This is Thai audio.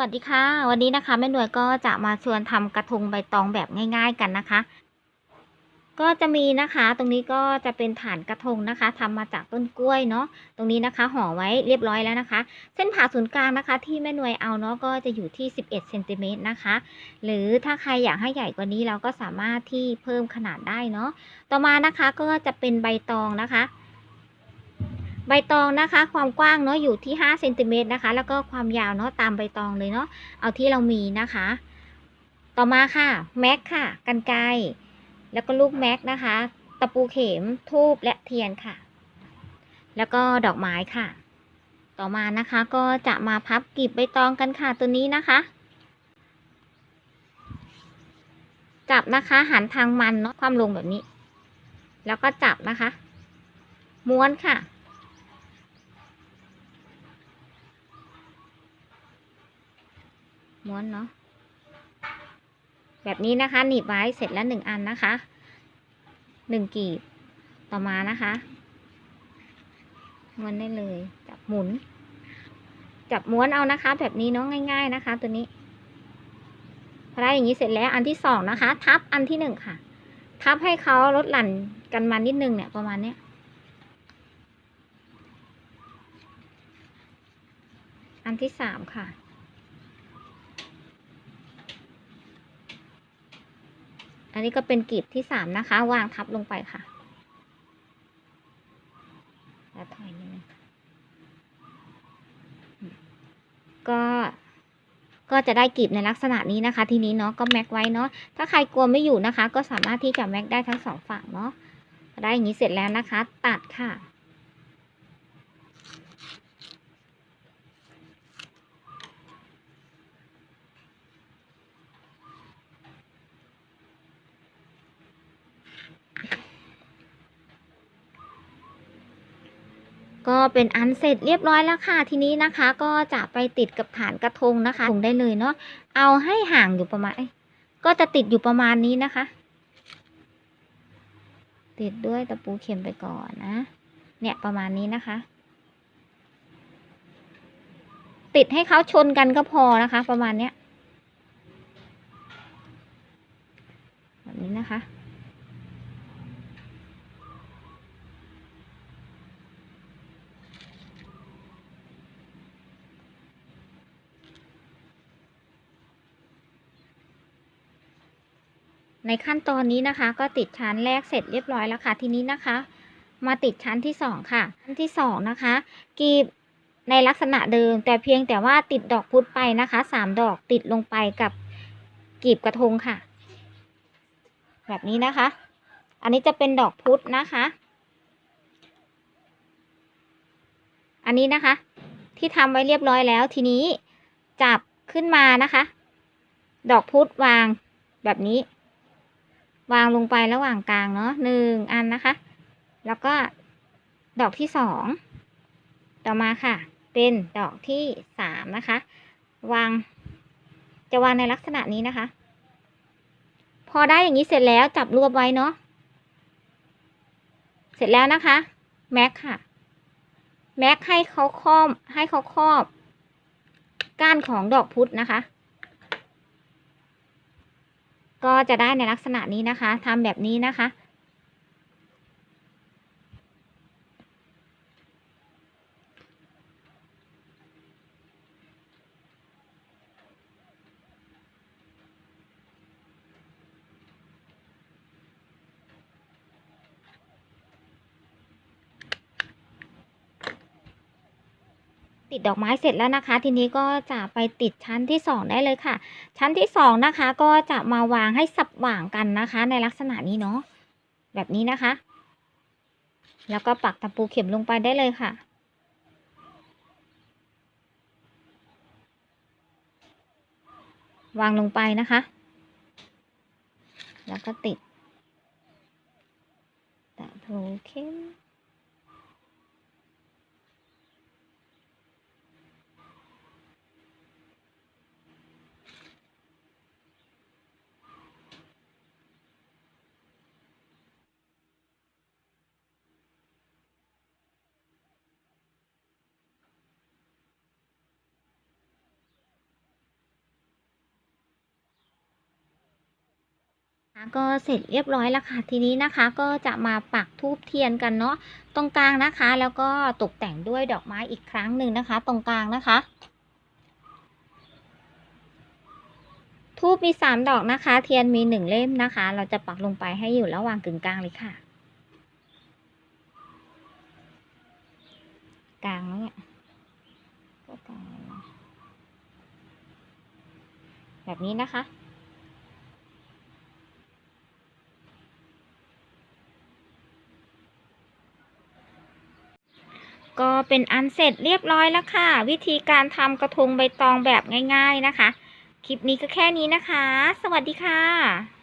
วัสดีค่ะ วันนี้นะคะแม่หน่วยก็จะมาชวนทำกระทงใบตองแบบง่าย ๆกันนะคะ ก็จะมีนะคะ ตรงนี้ก็จะเป็นฐานกระทงนะคะทำมาจากต้นกล้วยเนาะตรงนี้นะคะห่อไว้เรียบร้อยแล้วนะคะ เส้นผ่าศูนย์กลางนะคะ ที่แม่หน่วยเอาเนาะก็จะอยู่ที่ 11เซนติเมตรนะคะ หรือถ้าใครอยากให้ใหญ่กว่านี้เราก็สามารถที่เพิ่มขนาดได้เนาะต่อมานะคะก็จะเป็นใบตองนะคะ ใบตองนะคะ ความกว้างเนาะอยู่ที่5เซนติเมตรนะคะ แล้วก็ความยาวเนาะตามใบตองเลยเนาะเอาที่เรามีนะคะ ต่อมาค่ะแม็กค่ะกันไกรแล้วก็ลูกแม็กนะคะ ตะปูเข็มทูบและเทียนค่ะ แล้วก็ดอกไม้ค่ะ ต่อมานะคะก็จะมาพับกลีบใบตองกันค่ะตัวนี้นะคะ จับนะคะหันทางมันเนาะความลงแบบนี้ แล้วก็จับนะคะ ม้วนค่ะ ม้วนเนาะแบบนี้นะคะหนีบไว้เสร็จแล้วหนึ่งอันนะคะหนึ่งกีบต่อมานะคะม้วนได้เลย จับหมุน จับม้วนเอานะคะ แบบนี้เนาะง่าย ๆนะคะ ตัวนี้พอได้อย่างนี้เสร็จแล้วอันที่สองนะคะ ทับอันที่หนึ่งค่ะ ทับให้เขาลดหลั่นกันมานิดนึงเนี่ยประมาณเนี้ยอันที่สามค่ะ อันนี้ก็เป็นกลีบที่สามนะคะ วางทับลงไปค่ะแล้วถอยนิดนึงก็ก็จะได้กลีบในลักษณะนี้นะคะ ทีนี้เนาะก็แม็กไว้เนาะถ้าใครกลัวไม่อยู่นะคะ ก็สามารถที่จะแม็กได้ทั้งสองฝั่งเนาะได้อย่างนี้เสร็จแล้วนะคะ ตัดค่ะ ก็เป็นอันเสร็จเรียบร้อยแล้วค่ะ ทีนี้นะคะ ก็จะไปติดกับฐานกระทงนะคะทงได้เลยเนาะ เอาให้ห่างอยู่ประมาณ ก็จะติดอยู่ประมาณนี้นะคะ ติดด้วยตะปูเข็มไปก่อนนะ เนี่ยประมาณนี้นะคะ ติดให้เขาชนกันก็พอนะคะ ประมาณเนี้ย แบบนี้นะคะ ในขั้นตอนนี้นะคะ ก็ติดชั้นแรกเสร็จเรียบร้อยแล้วค่ะ ทีนี้นะคะ มาติดชั้นที่สองค่ะ ชั้นที่สองนะคะกรีบในลักษณะเดิม แต่เพียงแต่ว่าติดดอกพุธไปนะคะสามดอกติดลงไปกับกรีบกระทงค่ะ แบบนี้นะคะ อันนี้จะเป็นดอกพุธนะคะ อันนี้นะคะ ที่ทำไว้เรียบร้อยแล้วทีนี้จับขึ้นมานะคะ ดอกพุธวางแบบนี้ วางลงไประหว่างกลางเนาะหนึ่งอันนะคะ แล้วก็ดอกที่สองต่อมาค่ะ เป็นดอกที่สามนะคะ วาง จะวางในลักษณะนี้นะคะ พอได้อย่างนี้เสร็จแล้วจับรวบไว้เนาะเสร็จแล้วนะคะแม็กค่ะแม็กให้เขาครอบให้เขาครอบ ก้านของดอกพุธนะคะ ก็จะได้ในลักษณะนี้นะคะทำแบบนี้นะคะ ติดดอกไม้เสร็จแล้วนะคะ ทีนี้ก็จะไปติดชั้นที่สองได้เลยค่ะ ชั้นที่สองนะคะ ก็จะมาวางให้สับหว่างกันนะคะ ในลักษณะนี้เนาะแบบนี้นะคะ แล้วก็ปักตะปูเข็มลงไปได้เลยค่ะวางลงไปนะคะ แล้วก็ติดตะปูเข็ม ก็เสร็จเรียบร้อยแล้วค่ะทีนี้นะคะก็จะมาปักทูบเทียนกันเนาะตรงกลางนะคะ แล้วก็ตกแต่งด้วยดอกไม้อีกครั้งหนึ่งนะคะ ตรงกลางนะคะทูบมีสามดอกนะคะ เทียนมีหนึ่งเล่มนะคะ เราจะปักลงไปให้อยู่ระหว่างกึ่งกลางเลยค่ะ กลางเนี่ยก็กลางแบบนี้นะคะ ก็เป็นอันเสร็จเรียบร้อยแล้วค่ะ วิธีการทำกระทงใบตองแบบง่าย ๆนะคะ คลิปนี้ก็แค่นี้นะคะ สวัสดีค่ะ